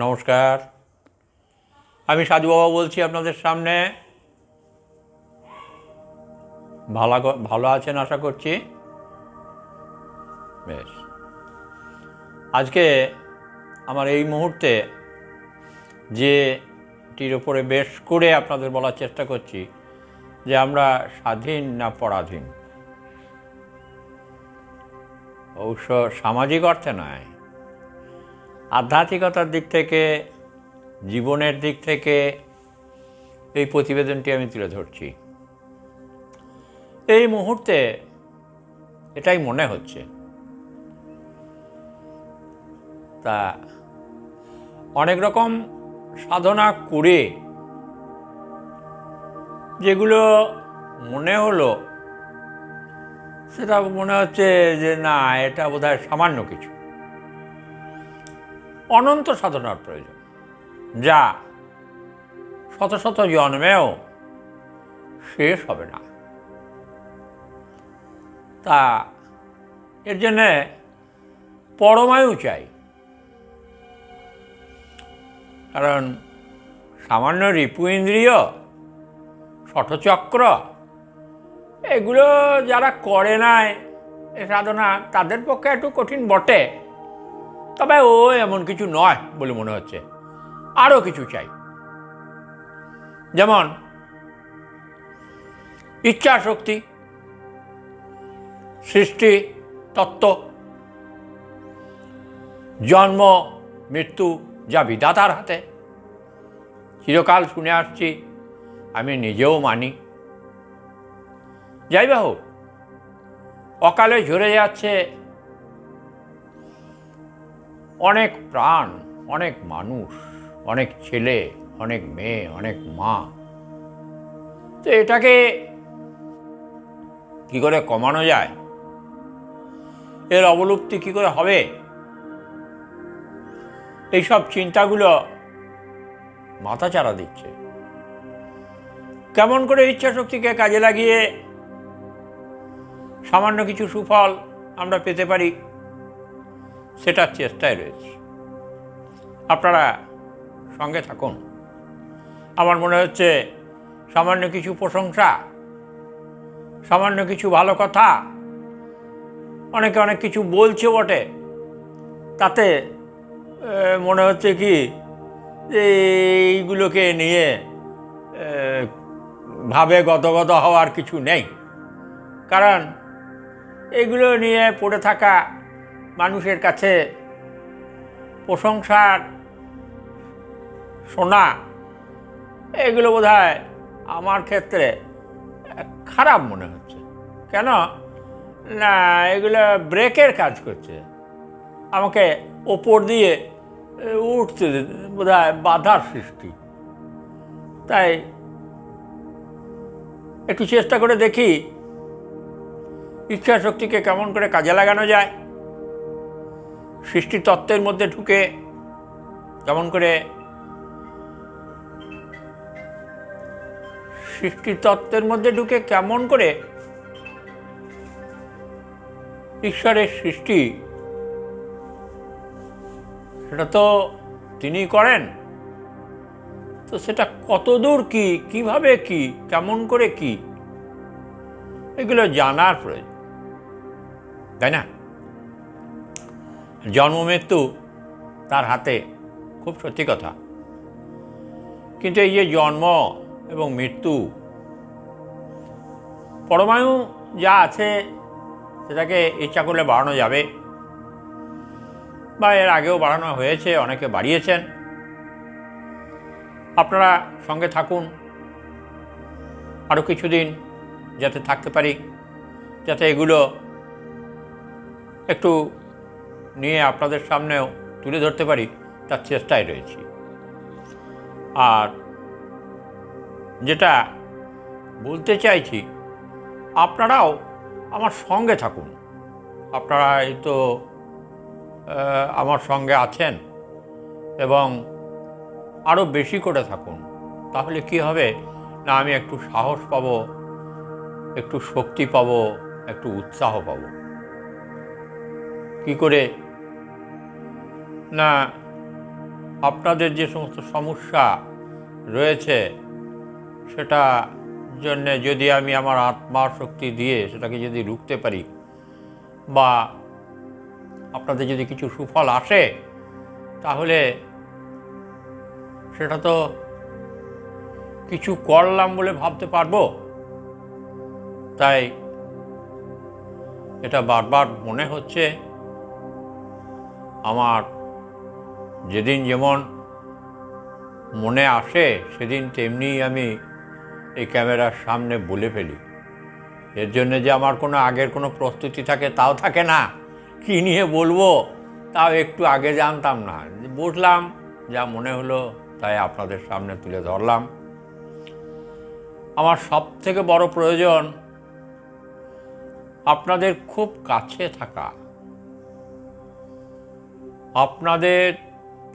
নমস্কার। আমি সাধু বাবা বলছি আপনাদের সামনে। ভালো ভালো আছেন আশা করছি? বেশ। আজকে আমার এই মুহূর্তে যেটির ওপরে বেশ করে আপনাদের বলার চেষ্টা করছি, যে আমরা স্বাধীন না পরাধীন? অবশ্য সামাজিক অর্থে নয় আধ্যাত্মিকতার দিক থেকে, জীবনের দিক থেকে এই প্রতিবেদনটি আমি তুলে ধরছি। এই মুহূর্তে এটাই মনে হচ্ছে। তা অনেক রকম সাধনা করে যেগুলো মনে হলো, সেটা মনে হচ্ছে যে না, এটা বোধহয় সামান্য কিছু। অনন্ত সাধনার প্রয়োজন। যা শত শত জন্মেও শেষ হবে না। তা এর জন্যে পরমায়ু চাই। কারণ সামান্য রিপু ইন্দ্রিয় ষটচক্র এগুলো যারা করে নাই, এ সাধনা তাদের পক্ষে একটু কঠিন বটে। তবে ও এমন কিছু নয় বলে মনে হচ্ছে। আরও কিছু চাই। যেমন ইচ্ছা শক্তি সৃষ্টি, তত্ত্ব, জন্ম, মৃত্যু, যা বিধাতার হাতে। চিরকাল শুনে আসছি, আমি নিজেও মানি। যাই বা হোক, অকালে ঝরে যাচ্ছে অনেক প্রাণ, অনেক মানুষ, অনেক ছেলে, অনেক মেয়ে, অনেক মা। তো এটাকে কি করে কমানো যায়? এর অবলুপ্তি কি করে হবে? এইসব চিন্তাগুলো মাথা চারা দিচ্ছে। কেমন করে ইচ্ছা শক্তিকে কাজে লাগিয়ে সামান্য কিছু সুফল আমরা পেতে পারি? সেটার চেষ্টায় রয়েছে। আপনারা সঙ্গে থাকুন। আমার মনে হচ্ছে সামান্য কিছু প্রশংসা, সামান্য কিছু ভালো কথা, অনেকে অনেক কিছু বলছে বটে। তাতে মনে হচ্ছে কি এইগুলোকে নিয়ে ভাবে গতগত হওয়ার কিছু নেই। কারণ, এগুলো নিয়ে পড়ে থাকা মানুষের কাছে প্রশংসার শোনা এগুলো বোধ আমার ক্ষেত্রে খারাপ মনে হচ্ছে। কেন? না, এগুলো ব্রেকের কাজ করছে। আমাকে ওপর দিয়ে উঠতে বোধ বাধার সৃষ্টি। তাই একটু চেষ্টা করে দেখি ইচ্ছা শক্তিকে কেমন করে কাজে লাগানো যায়। সৃষ্টি তত্ত্বের মধ্যে ঢুকে কেমন করে সৃষ্টি তত্ত্বের মধ্যে ঢুকে কেমন করে ঈশ্বরের সৃষ্টি, সেটা তো তিনি করেন। তো সেটা কতদূর কি, কীভাবে কি, কেমন করে কি, এগুলো জানার প্রয়োজন। তাই না? জন্ম মৃত্যু তার হাতে, খুব সত্যি কথা। কিন্তু এই যে জন্ম এবং মৃত্যু, পরমাণু যা আছে সেটাকে ইচ্ছা করলে বাড়ানো যাবে বা এর আগেও বাড়ানো হয়েছে, অনেকে বাড়িয়েছেন। আপনারা সঙ্গে থাকুন আরও কিছুদিন যাতে থাকতে পারি, যাতে এগুলো একটু নিয়ে আপনাদের সামনেও তুলে ধরতে পারি, তার চেষ্টায় রয়েছি। আর যেটা বলতে চাইছি, আপনারাও আমার সঙ্গে থাকুন। আপনারা এই তো আমার সঙ্গে আছেন এবং আরও বেশি করে থাকুন, তাহলে কি হবে? না, আমি একটু সাহস পাবো, একটু শক্তি পাবো, একটু উৎসাহ পাবো। কি করে? না, আপনাদের যে সমস্ত সমস্যা রয়েছে, সেটা জন্যে যদি আমি আমার আত্মার শক্তি দিয়ে সেটাকে যদি রুখতে পারি বা আপনাদের যদি কিছু সুফল আসে, তাহলে সেটা তো কিছু করলাম বলে ভাবতে পারব। তাই এটা বারবার মনে হচ্ছে। আমার যেদিন যেমন মনে আসে, সেদিন তেমনি আমি এই ক্যামেরার সামনে বলে ফেলি। এর জন্য যে আমার কোনো আগের কোনো প্রস্তুতি থাকে, তাও থাকে না। কী নিয়ে বলব? তাও একটু আগে জানতাম না। বসলাম যা মনে হলো, তাই আপনাদের সামনে তুলে ধরলাম। আমার সব থেকে বড় প্রয়োজন, আপনাদের খুব কাছে থাকা। আপনাদের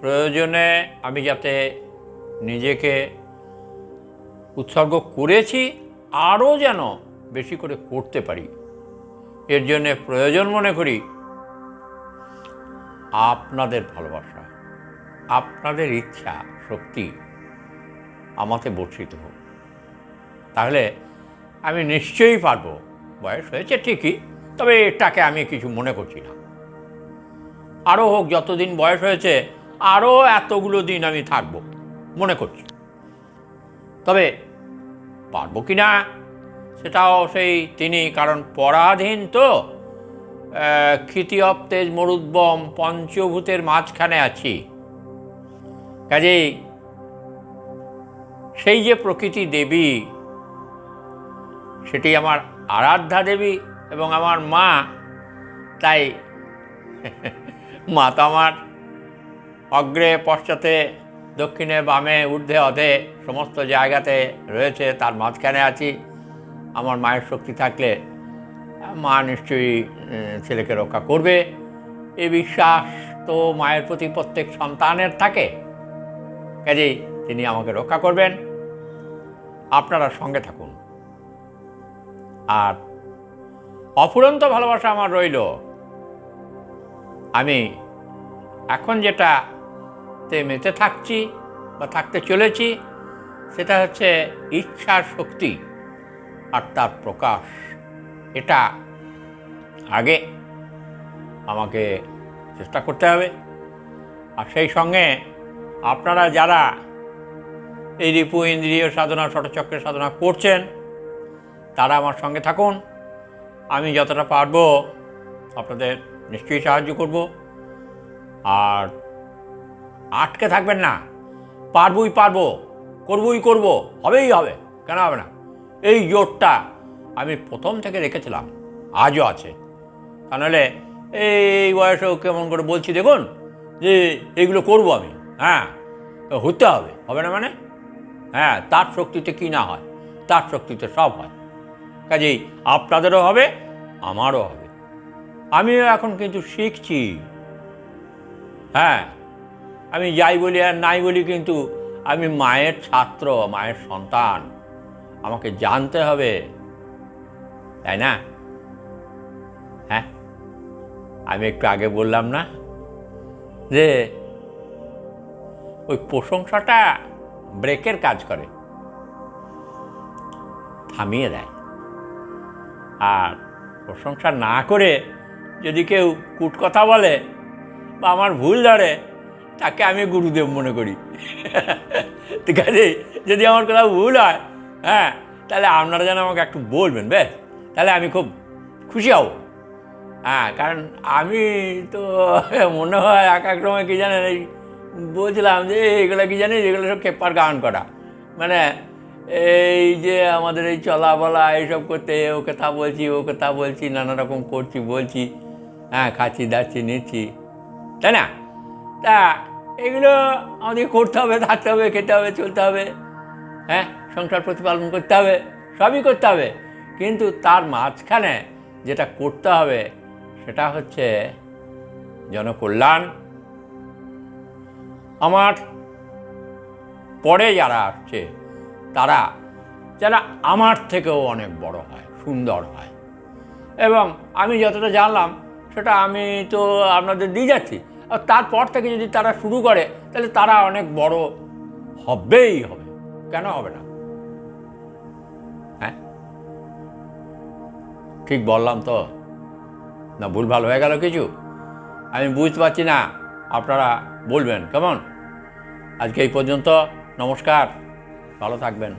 প্রয়োজনে আমি যাতে নিজেকে উৎসর্গ করেছি, আরও যেন বেশি করে করতে পারি। এর জন্যে প্রয়োজন মনে করি, আপনাদের ভালোবাসা, আপনাদের ইচ্ছা শক্তি আমাকে বর্ষিত হোক। তাহলে আমি নিশ্চয়ই পারব। বয়স হয়েছে ঠিকই, তবে এটাকে আমি কিছু মনে করছি না। আরও হোক যতদিন বয়স হয়েছে আরও এতগুলো দিন আমি থাকব। মনে করছি। তবে পারব কি না সেটাও সেই তিনি কারণ পরাধীন তো আহ, তেজ মরুদ্বম পঞ্চভূতের মাঝখানে আছি। কাজেই সেই যে প্রকৃতি দেবী সেটি আমার আরাধ্যা দেবী এবং আমার মা তাই মা তো আমার অগ্রে পশ্চাতে দক্ষিণে বামে ঊর্ধ্বে অধে সমস্ত জায়গাতে রয়েছে, তার মাঝখানে আছি। আমার মায়ের শক্তি থাকলে মা নিশ্চয়ই ছেলেকে রক্ষা করবে। এই বিশ্বাস তো মায়ের প্রতি প্রত্যেক সন্তানের থাকে। কাজেই তিনি আমাকে রক্ষা করবেন। আপনারা সঙ্গে থাকুন। আর অফুরন্ত ভালোবাসা আমার রইল। আমি এখন যেটাতে মেতে থাকছি বা থাকতে চলেছি, সেটা হচ্ছে ইচ্ছার শক্তি আর তার প্রকাশ। এটা আগে আমাকে চেষ্টা করতে হবে। আর সেই সঙ্গে আপনারা যারা এই রিপু ইন্দ্রিয় সাধনা, ষটচক্রের সাধনা করছেন, তারা আমার সঙ্গে থাকুন। আমি যতটা পারব আপনাদের নিশ্চয়ই সাহায্য করব। আর আটকে থাকবেন না। পারবই পারব, করবই করব, হবেই হবে, কেন হবে না? এই জোরটা আমি প্রথম থেকে রেখেছিলাম, আজও আছে। তা নাহলে এই বয়সেও কেমন করে বলছি দেখুন, যে এইগুলো করব আমি হ্যাঁ? হতে হবে হবে না মানে? হ্যাঁ তার শক্তিতে কি না হয়, তার শক্তিতে সব হয়। কাজেই আপনাদেরও হবে, আমারও হবে। আমিও এখন কিন্তু শিখছি। হ্যাঁ আমি যাই বলি আর নাই বলি কিন্তু আমি মায়ের ছাত্র, মায়ের সন্তান। আমাকে জানতে হবে, তাই না? হ্যাঁ আমি একটু আগে বললাম না যে ওই প্রশংসাটা ব্রেকের কাজ করে, থামিয়ে দেয়। আর প্রশংসা না করে যদি কেউ কুট কথা বলে বা আমার ভুল ধরে, তাকে আমি গুরুদেব মনে করি। ঠিক আছে? যদি আমার কোথাও ভুল হয় হ্যাঁ তাহলে আপনারা যেন আমাকে একটু বলবেন, বেশ? তাহলে আমি খুব খুশি হব। হ্যাঁ কারণ আমি তো মনে হয় এক এক সময় কী জানেন, এই বলছিলাম যে এগুলো কি জানিস? এগুলো সব কেপার গান করা। মানে এই যে আমাদের এই চলা বলা এইসব করতে ওকে তা বলছি ওকে তা বলছি, নানা রকম করছি, বলছি। হ্যাঁ খাচ্ছি, দাচ্ছি, নিচ্ছি। তাই না, তা এগুলো আমাদের করতে হবে, থাকতে হবে, খেতে হবে, চলতে হবে। হ্যাঁ সংসার প্রতিপালন করতে হবে, সবই করতে হবে। কিন্তু তার মাঝখানে যেটা করতে হবে, সেটা হচ্ছে জনকল্যাণ। আমার পরে যারা আসছে, তারা যারা আমার থেকেও অনেক বড় হয়, সুন্দর হয়। এবং আমি যতটা জানলাম সেটা আমি তো আপনাদের দিয়ে যাচ্ছি। আর তারপর থেকে যদি তারা শুরু করে, তাহলে তারা অনেক বড় হবেই হবে। কেন হবে না? হ্যাঁ? ঠিক বললাম তো। না ভুল ভুলভাল হয়ে গেল কিছু? আমি বুঝতে পারছি না। আপনারা বলবেন, কেমন? আজকে এই পর্যন্ত, নমস্কার। ভালো থাকবেন।